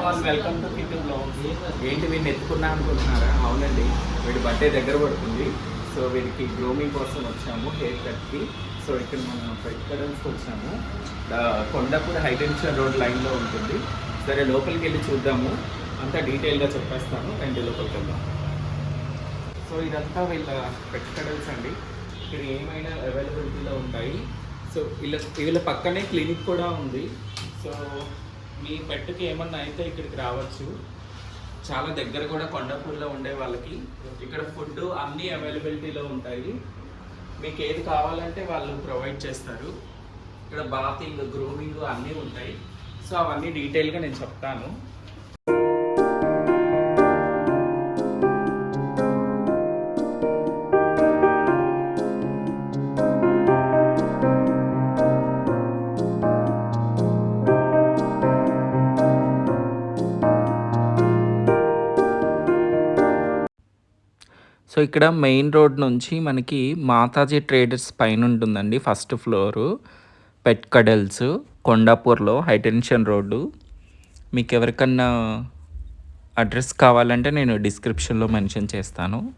Welcome to kitchen blogs ఏంటి వీడిని ఎత్తుకున్నా అనుకుంటున్నారా? అవునండి. వీడి బర్త్డే దగ్గర పడుతుంది. సో వీడికి గ్రూమింగ్ కోసం వచ్చాము హెయిర్ కట్కి సో ఇక్కడ మనం పెట్టుకోవడానికి వచ్చాము. కొండపూర్ హైటెన్షన్ రోడ్ లైన్లో ఉంటుంది. సరే లోపలికి వెళ్ళి చూద్దాము. అంతా డీటెయిల్గా చెప్పేస్తాను. అండ్ లోపలికి వెళ్దాం. సో ఇదంతా వీళ్ళ పెట్టుకడల్స్ అండి. ఇక్కడ ఏమైనా అవైలబిలిటీలో ఉంటాయి. సో వీళ్ళ వీళ్ళ పక్కనే క్లినిక్ కూడా ఉంది. సో మీ పెట్టుకి ఏమన్నా అయితే ఇక్కడికి రావచ్చు. చాలా దగ్గర కూడా కొండపూర్లో ఉండే వాళ్ళకి ఇక్కడ ఫుడ్ అన్నీ అవైలబిలిటీలో ఉంటాయి. మీకు ఏది కావాలంటే వాళ్ళు ప్రొవైడ్ చేస్తారు. ఇక్కడ బాతింగ్ గ్రూమింగ్ అన్నీ ఉంటాయి. సో అవన్నీ డీటెయిల్గా నేను చెప్తాను. సో ఇక్కడ మెయిన్ రోడ్ నుంచి మనకి మాతాజీ ట్రేడర్స్ పైన ఉంటుందండి ఫస్ట్ ఫ్లోరు. పెట్ కడల్స్ కొండాపూర్లో హైటెన్షన్ రోడ్డు. మీకు ఎవరికన్నా అడ్రస్ కావాలంటే నేను డిస్క్రిప్షన్లో మెన్షన్ చేస్తాను.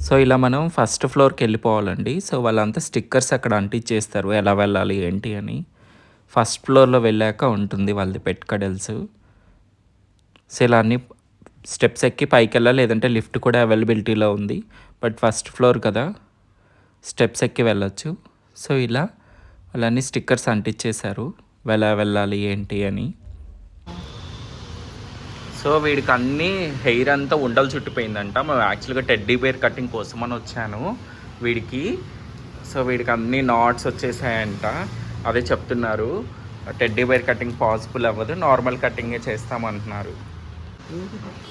సో ఇలా మనం ఫస్ట్ ఫ్లోర్కి వెళ్ళిపోవాలండి. సో వాళ్ళంతా స్టిక్కర్స్ అక్కడ అంటించేస్తారు ఎలా వెళ్ళాలి ఏంటి అని. ఫస్ట్ ఫ్లోర్లో వెళ్ళాక ఉంటుంది వాళ్ళది పెట్ కడల్స్. సో ఇలా అన్ని స్టెప్స్ ఎక్కి పైకి వెళ్ళాలి లేదంటే లిఫ్ట్ కూడా అవైలబిలిటీలో ఉంది. బట్ ఫస్ట్ ఫ్లోర్ కదా స్టెప్స్ ఎక్కి వెళ్ళొచ్చు. సో ఇలా వాళ్ళన్ని స్టిక్కర్స్ అంటించేశారు ఎలా వెళ్ళాలి ఏంటి అని. సో వీడికి అన్ని హెయిర్ అంతా ఉండలు చుట్టిపోయిందంట. మేము యాక్చువల్గా టెడ్డీ బేర్ కటింగ్ కోసం అని వచ్చాను వీడికి. సో వీడికి అన్ని నాట్స్ వచ్చేసాయంట. అదే చెప్తున్నారు టెడ్డీ బేర్ కటింగ్ పాసిబుల్ అవ్వదు నార్మల్ కటింగే చేస్తామంటున్నారు.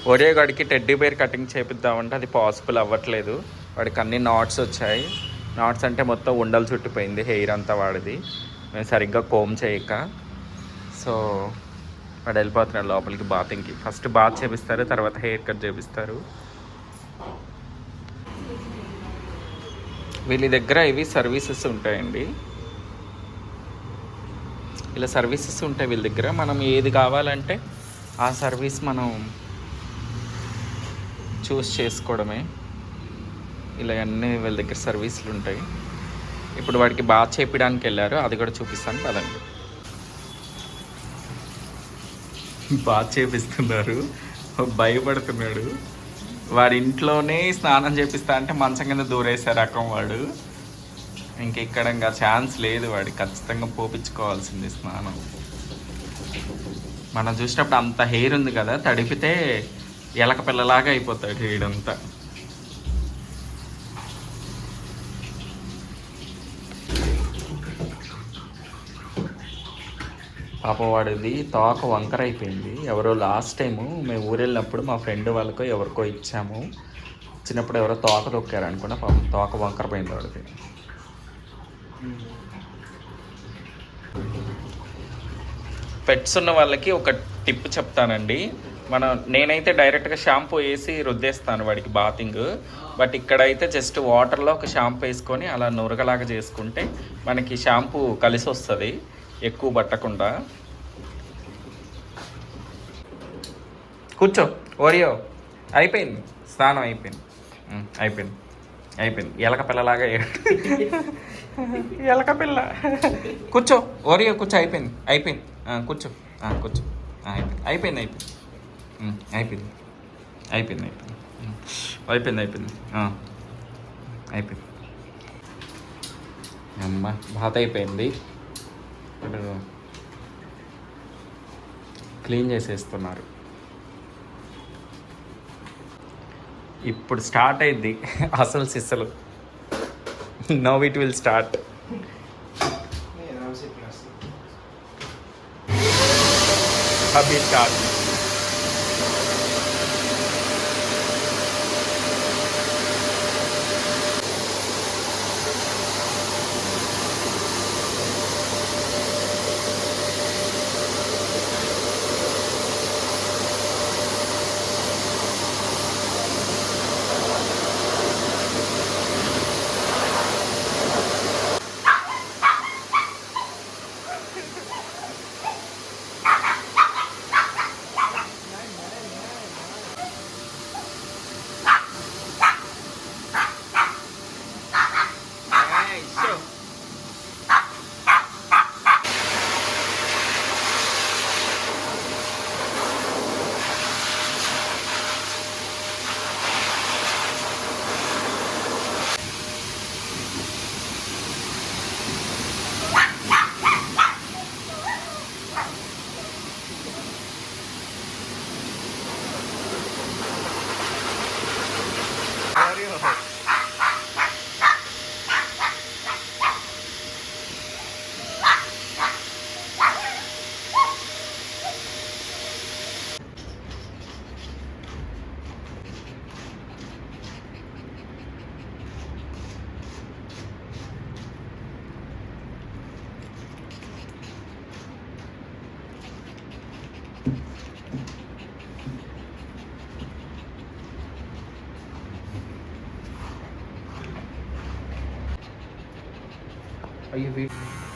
ఒరే గడికి టెడ్డీ బేర్ కటింగ్ చేపిద్దామంటే అది పాసిబుల్ అవ్వట్లేదు. వాడికి అన్ని నాట్స్ వచ్చాయి. నాట్స్ అంటే మొత్తం ఉండలు చుట్టిపోయింది హెయిర్ అంతా వాడిది. మేము సరిగ్గా కోమ్ చేయక. సో వాడు వెళ్ళిపోతున్నాడు లోపలికి బాతింగ్కి. ఫస్ట్ బాత్ చేపిస్తారు తర్వాత హెయిర్ కట్ చేపిస్తారు. వీళ్ళ దగ్గర ఇవి సర్వీసెస్ ఉంటాయండి. ఇలా సర్వీసెస్ ఉంటాయి వీళ్ళ దగ్గర. మనం ఏది కావాలంటే ఆ సర్వీస్ మనం చూస్ చేసుకోవడమే. ఇలా అన్నీ వీళ్ళ దగ్గర సర్వీసులు ఉంటాయి. ఇప్పుడు వాడికి బాగా చేపించడానికి వెళ్ళారు. అది కూడా చూపిస్తాను. పదండి. బాగా చేపిస్తున్నారు. భయపడుతున్నాడు. వాడి ఇంట్లోనే స్నానం చేపిస్తా అంటే మంచం కింద దూరేసే రకం వాడు. ఇంక ఇక్కడ ఇంకా ఛాన్స్ లేదు వాడి ఖచ్చితంగా పోపించుకోవాల్సింది స్నానం. మనం చూసినప్పుడు అంత హెయిర్ ఉంది కదా తడిపితే ఎలక పిల్లలాగా అయిపోతాడు వీడంతా పాపం వాడిది తోక వంకర అయిపోయింది. ఎవరో లాస్ట్ టైము మేము ఊరు వెళ్ళినప్పుడు మా ఫ్రెండ్ వాళ్ళకో ఎవరికో ఇచ్చాము. చిన్నప్పుడు ఎవరో తోక తొక్కారు అనుకున్నా పాపం తోక వంకర పోయింది వాడిది. Hmm. పెట్స్ ఉన్న వాళ్ళకి ఒక టిప్ చెప్తానండి. మనం నేనైతే డైరెక్ట్గా షాంపూ వేసి రుద్దేస్తాను వాడికి బాతింగ్. బట్ ఇక్కడైతే జస్ట్ వాటర్లో ఒక షాంపూ వేసుకొని అలా నురగలాగా చేసుకుంటే మనకి షాంపూ కలిసి వస్తుంది ఎక్కువ పట్టకుండా. కూర్చో ఓరియో. అయిపోయింది. స్నానం అయిపోయింది. అయిపోయింది. అయిపోయింది. ఎలక పిల్లలాగా ఎలక పిల్ల. కూర్చో ఓరియో కూర్చో అయిపోయింది అయిపోయింది. కూర్చో కూర్చో. అయిపోయింది అయిపోయింది అయిపోయింది. అయిపోయింది అయిపోయింది అయిపోయింది. అయిపోయింది అయిపోయింది. అయిపోయింది. అమ్మ బాత అయిపోయింది. ఇప్పుడు క్లీన్ చేసేస్తున్నారు. ఇప్పుడు స్టార్ట్ అయింది అసలు సిస్సలు. now it will start. Abhi start. aí Ayurveda.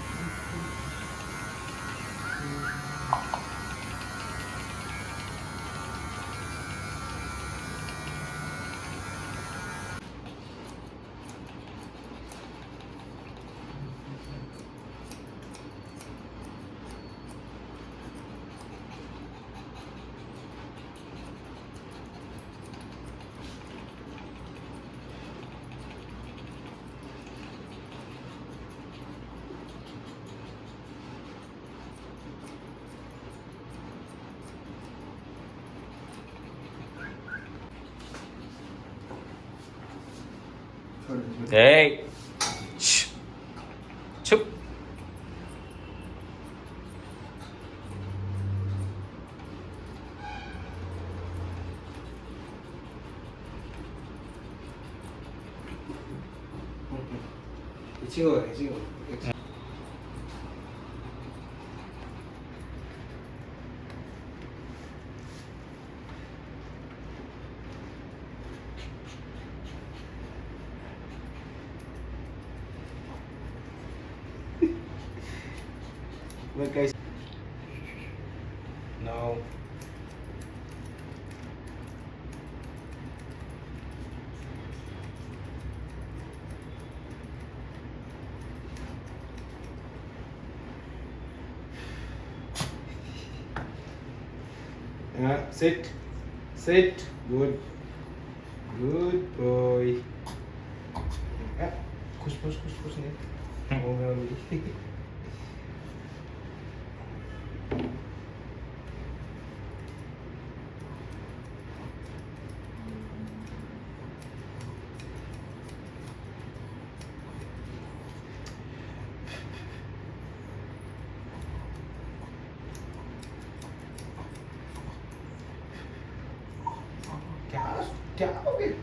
에이. 슉. 슉. 이 친구가 이 친구. Look guys No Yeah, sit. Sit. Good. Good boy. Ah, push, push, push, push. 네. Oh, der Auge.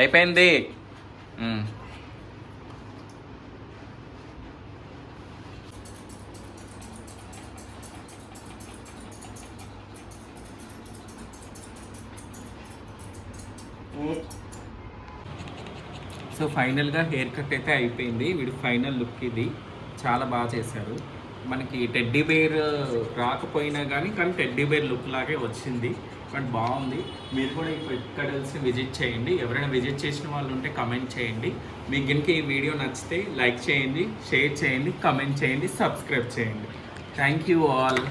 అయిపోయింది. సో ఫైనల్గా హెయిర్ కట్ అయితే అయిపోయింది. వీడు ఫైనల్ లుక్ ఇది. చాలా బాగా చేశారు. మనకి టెడ్డీ బేర్ రాకపోయినా కానీ కానీ టెడ్డీ బేర్ లుక్ లాగే వచ్చింది. బట్ బాగుంది. మీరు కూడా ఈ ఇక్కడ కలిసి విజిట్ చేయండి. ఎవరైనా విజిట్ చేసిన వాళ్ళు ఉంటే కమెంట్ చేయండి. మీకు కనుక ఈ వీడియో నచ్చితే లైక్ చేయండి షేర్ చేయండి కమెంట్ చేయండి సబ్స్క్రైబ్ చేయండి. Thank you all